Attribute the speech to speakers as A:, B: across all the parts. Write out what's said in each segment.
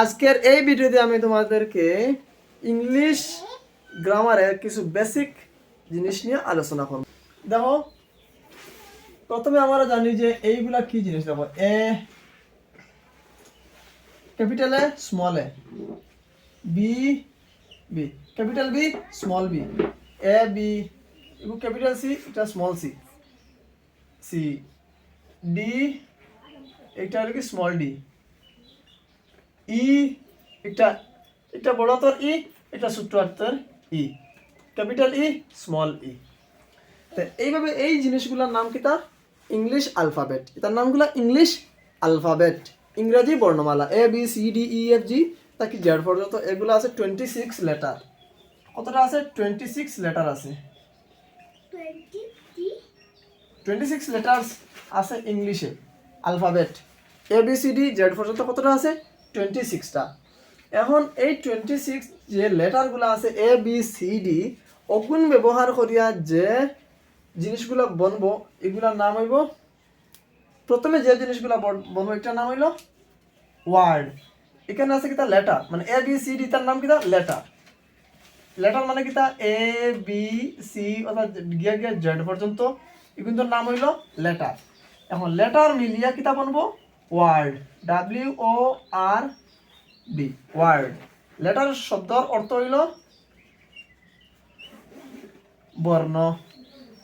A: আজকের এই ভিডিওতে আমি তোমাদেরকে ইংলিশ গ্রামারের কিছু বেসিক জিনিস নিয়ে আলোচনা করব। দেখো, প্রথমে আমরা জানি যে এইগুলা কি জিনিস? দেখো, A capital A small A B B capital B small B A B এগুলো ক্যাপিটাল সি এটা স্মল সি সি ডি এটা হলো কি স্মল ডি ই, এটা এটা বড় হাতের ই, এটা ছোট্ট হাতের ই। ক্যাপিটাল ই স্মল ই। তো এইভাবে এই জিনিসগুলোর নাম কি তার? ইংলিশ আলফাবেট তার নামগুলো ইংলিশ আলফাবেট ইংরেজি বর্ণমালা। A B C D E F G তাকে জেড পর্যন্ত এগুলো আছে? টোয়েন্টি সিক্স লেটার কতটা আছে? টোয়েন্টি সিক্স লেটার আছে। টোয়েন্টি সিক্স লেটার্স আছে ইংলিশে alphabet A B C D Z পর্যন্ত কতটা আছে? টোয়েন্টি সিক্সটা। এখন এই টোয়েন্টি সিক্স যে লেটারগুলো আছে এ বি সি ডি অগুণ ব্যবহার করিয়া যে জিনিসগুলো বনব এগুলার নাম হইব প্রথমে যে জিনিসগুলো বন- বনবো এটার নাম হইল ওয়ার্ড এখানে আছে কিতা লেটার মানে এ বি সি ডি তার নাম কিতা লেটার লেটার মানে কিতা এ বি সি অর্থাৎ গিয়া গিয়া জেড পর্যন্ত এগুলোর নাম হইল লেটার এখন লেটার মিলিয়া কিতা বনবো? Word W O R D word. Letter শব্দর অর্থ হইল বর্ণ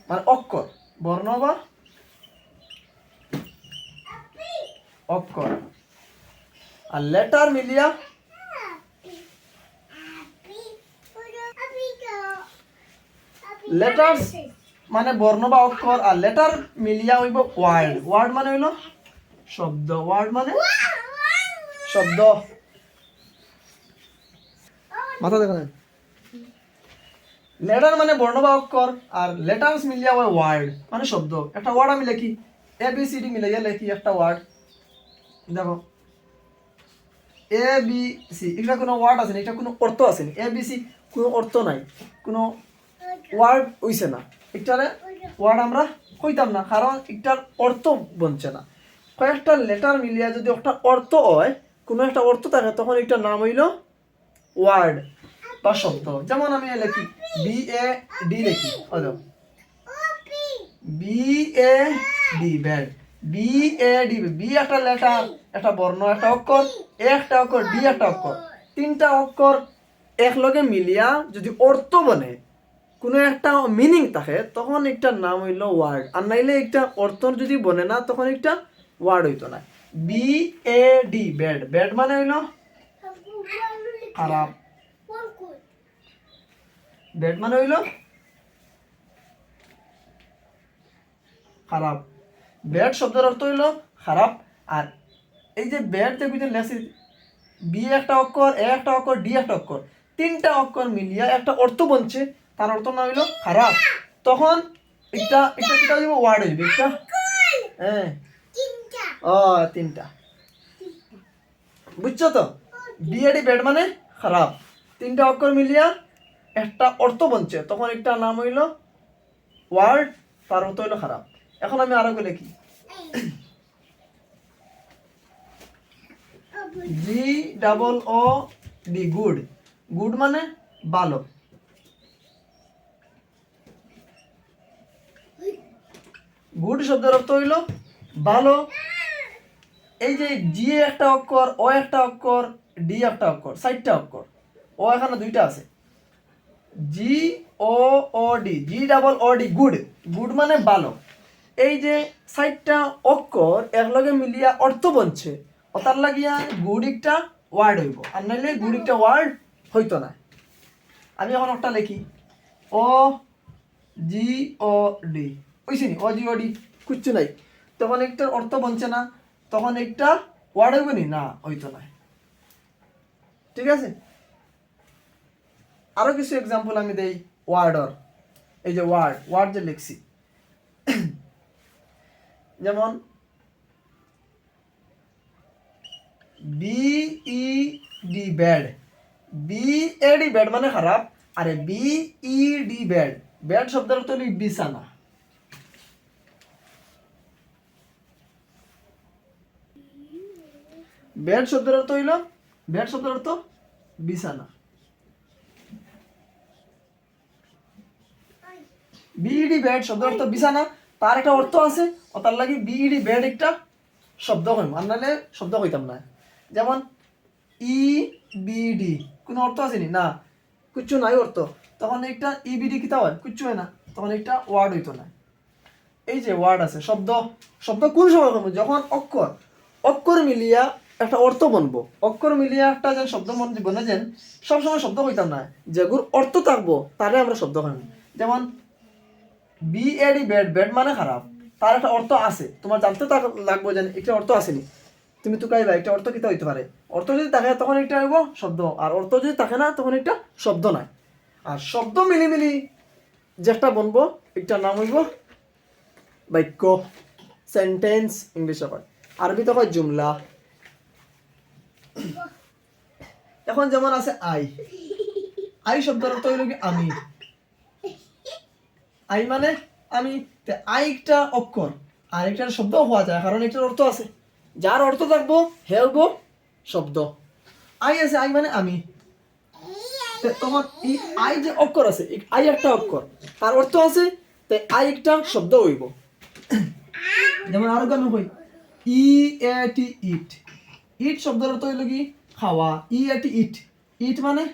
A: মানে অক্ষর। বর্ণ বা অক্ষর। আর লেটার মিলিয়া লেটার্স মানে বর্ণ বা অক্ষর। আর লেটার মিলিয়া হইব ওয়ার্ড। ওয়ার্ড মানে হইল শব্দ ওয়ার্ড মানে? শব্দ। মাথা দেখো লেটার মানে বর্ণ বা অক্ষর, আর লেটার্স মিলিয়া হয় ওয়ার্ড মানে শব্দ। একটা ওয়ার্ড আমি লিখি। এ বি সি ডি মিলাইয়া লিখি একটা ওয়ার্ড। দেখো। এ বি সি এটা কোনো ওয়ার্ড আছে না, এটা কোনো অর্থ আছে না। এ বি সি কোনো অর্থ নাই। কোনো ওয়ার্ড হইছে না। একটারে ওয়ার্ড আমরা কইতাম না, কারণ একটার অর্থ বনছে না। কয়েকটা লেটার মিলিয়া যদি একটা অর্থ হয়, কোনো একটা অর্থ থাকে, তখন একটা নাম হইল ওয়ার্ড বা শব্দ। যেমন আমি লিখি বি এ ডি লিখি হয়তো B A D bad B A D B একটা লেটার একটা বর্ণ, একটা অক্ষর এ একটা অক্ষর ডি একটা অক্ষর। তিনটা অক্ষর একলগে মিলিয়া যদি অর্থ বনে, কোনো একটা মিনিং থাকে, তখন একটা নাম হইল ওয়ার্ড আর নাইলে একটা অর্থ যদি বনে না, তখন একটা ওয়ার্ড হইতো না। B A D bad bad মানে হইল খারাপ। ব্যাড মানে হইল খারাপ। ব্যাড শব্দের অর্থ হইল খারাপ। আর এই যে ব্যাড যে বুঝে লেখছি বি একটা অক্ষর এ একটা অক্ষর ডি একটা অক্ষর। তিনটা অক্ষর মিলিয়া একটা অর্থ বলছে তার অর্থ না হইল খারাপ। তখন এটা এটা কিটা হইব ওয়ার্ড হইবে একটা হ্যাঁ। ও, তিনটা। বুঝছ তো? বিএডি ব্যাড মানে খারাপ। তিনটা অক্ষর মিলিয়া একটা অর্থ বনছে তখন একটা নাম হইল ওয়ার্ড তার অর্থ হইল খারাপ। এখন আমি আরও কি? G double O D good good মানে ভালো। গুড শব্দের অর্থ হইল ভালো। এই যে জি একটা অক্ষর ও একটা অক্ষর ডি একটা অক্ষর চারটা অক্ষর। ও এখানে দুইটা আছে। G O O D G double O D good good মানে ভালো। এই যে চারটা অক্ষর একলগে মিলিয়া অর্থ বনছে। অতার লাগিয়া গুড একটা ওয়ার্ড হইব। আর নাইলে গুড একটা ওয়ার্ড হইতো না। আমি এখন একটা লিখি। ও জি ও ডি বুঝছি ও জি ও ডি কিচ্ছু নাই। তখন একটার অর্থ বনছে না। তখন একটা ওয়ার্ড হইব নি? না, হইতো না। ঠিক আছে? আরও কিছু এক্সাম্পল আমি দেই ওয়ার্ডর এই যে ওয়ার্ড ওয়ার্ড যে লিখছি। যেমন B E D bad B A D bad মানে খারাপ, আরে B E D bad bad শব্দের তো বিছানা বেড শব্দের অর্থ হইল বেড শব্দের অর্থ বিছানা। বিইডি বেড শব্দের অর্থ বিছানা, তার একটা অর্থ আছে, ও তার লাগি বিইডি বেড একটা শব্দ হইম আর নাহলে শব্দ হইতাম না। যেমন, ই বিডি কোনো অর্থ আছে নি না কিচ্ছু নাই অর্থ। তখন একটা ইবিডি কিতা হয়? কিচ্ছু হয় না। তখন একটা ওয়ার্ড হইতো না। এই যে ওয়ার্ড আছে, শব্দ শব্দ কোন সময় যখন অক্ষর অক্ষর মিলিয়া একটা অর্থ বনবো। অক্ষর মিলিয়া একটা যেন শব্দ মন বনে যেন সবসময় শব্দ হইতাম না। যেগুর অর্থ থাকব, তারে আমরা শব্দ হইব যেমন, বি এডি ব্যাড ব্যাড মানে খারাপ। তার একটা অর্থ আছে। তোমার জানতে থাক- লাগবে যে একটা অর্থ আসেনি। তুমি তো কাইবা, একটা অর্থ কিতা হইতে পারে? অর্থ যদি থাকে, তখন একটা হইব শব্দ। আর অর্থ যদি থাকে না, তখন একটা শব্দ নাই। আর শব্দ মিলি মিলি যেটা বনবো একটা নাম হইব বাক্য সেন্টেন্স ইংলিশে কয়। আরবিতে কয় জুমলা। এখন যেমন আছে আই। আই শব্দের অর্থ হইল কি আমি। আই মানে আমি। আই একটা অক্ষর, আর একটা শব্দ হওয়া যায়, কারণ এটার অর্থ আছে। যার অর্থ থাকব হে হইব শব্দ। আই আছে, আই মানে আমি। তে তখন এই আই যে অক্ষর আছে আই একটা অক্ষর, তার অর্থ আছে, তে আই একটা শব্দ হইব। যেমন আরও কেন হই ই, এ, টি, ইট। ইট শব্দের অর্থ হইল কি? খাওয়া। ই এ টি ইট। ইট মানে?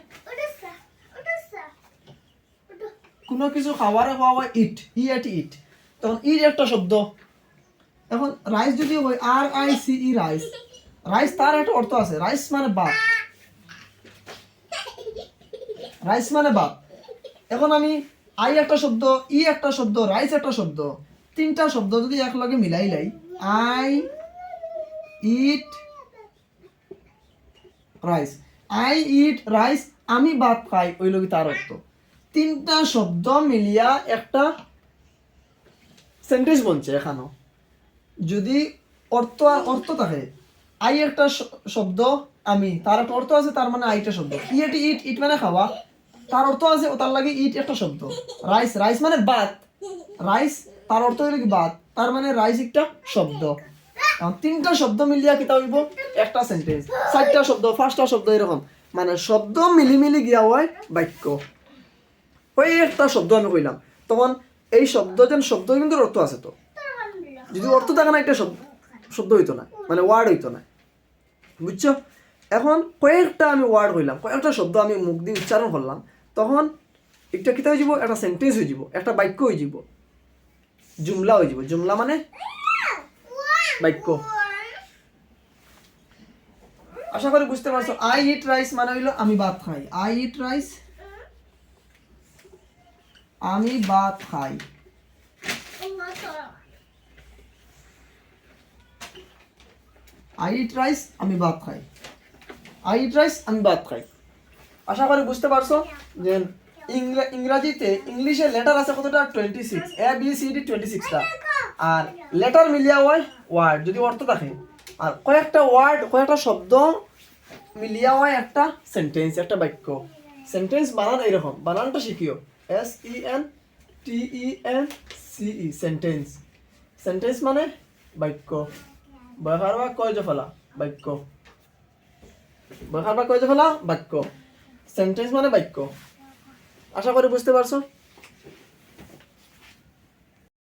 A: কোনো কিছু খাবারে খাওয়া ইট। ই এট ইট। তখন ইট একটা শব্দ। এখন রাইস যদি হয় R I C E rice. Rice তার একটা অর্থ আছে। রাইস মানে বাপ। রাইস মানে বাপ। এখন আমি আই একটা শব্দ ই একটা শব্দ রাইস একটা শব্দ। তিনটা শব্দ যদি একলগে মিলাই লাই। I eat rice I eat rice আমি ভাত খাই, ওই লগি তার অর্থ। তিনটা শব্দ মিলিয়া একটা সেন্টেন্স বনছে এখানো। যদি অর্থ আর অর্থ থাকে আই একটা শব্দ, আমি, তার একটা অর্থ আছে, তার মানে আইটা শব্দ। ই এটি ইট ইট মানে খাওয়া। তার অর্থ আছে, ও তার লাগে ইট একটা শব্দ। রাইস রাইস মানে ভাত। রাইস তার অর্থ হইল কি ভাত। তার মানে রাইস একটা শব্দ। তিনটা শব্দ মিলিয়া কিতা হইব, একটা সেন্টেন্স চারটা শব্দ, পাঁচটা শব্দ এরকম। মানে শব্দ মিলি মিলি গিয়া হয় বাক্য। ওই একটা শব্দ আমি কইলাম। তখন এই শব্দ যেন শব্দ কিন্তু অর্থ আছে তো। যদি অর্থ থাকে না, একটা শব্দ শব্দ হইতো না। মানে ওয়ার্ড হইতো না। বুঝছ? এখন কয়েকটা আমি ওয়ার্ড হইলাম কয়েকটা শব্দ আমি মুখ দিয়ে উচ্চারণ করলাম। তখন একটা কিতা হয়ে যাব একটা সেন্টেন্স হয়ে যাব একটা বাক্য হয়ে যাব জুমলা হয়ে যাব জুমলা মানে বাক্য আশা করি বুঝতে পারছ আই ইট রাইস মানে হইল আমি ভাত খাই। আই ইট রাইস আমি ভাত খাই। আই ইট রাইস আমি ভাত খাই। আই ইট রাইস আমি ভাত খাই। আশা করি বুঝতে পারছ যে ইংরা- ইংরাজিতে ইংলিশে লেটার আছে কতটা? Twenty six A B C D twenty সিক্সটা আর লেটার মিলিয়া হয় ওয়ার্ড যদি অর্থ থাকে। আর কয়েকটা ওয়ার্ড কয়েকটা শব্দ মিলিয়া হয় একটা সেন্টেন্স একটা বাক্য। সেন্টেন্স বানান এরকম বানানটা শিখিও। S E N T E N C E sentence sentence মানে বাক্য। বয়সার বা কয় জফলা? বাক্য। বয়সার বা কয় জফলা? বাক্য। সেন্টেন্স মানে বাক্য। আশা করি বুঝতে পারছ?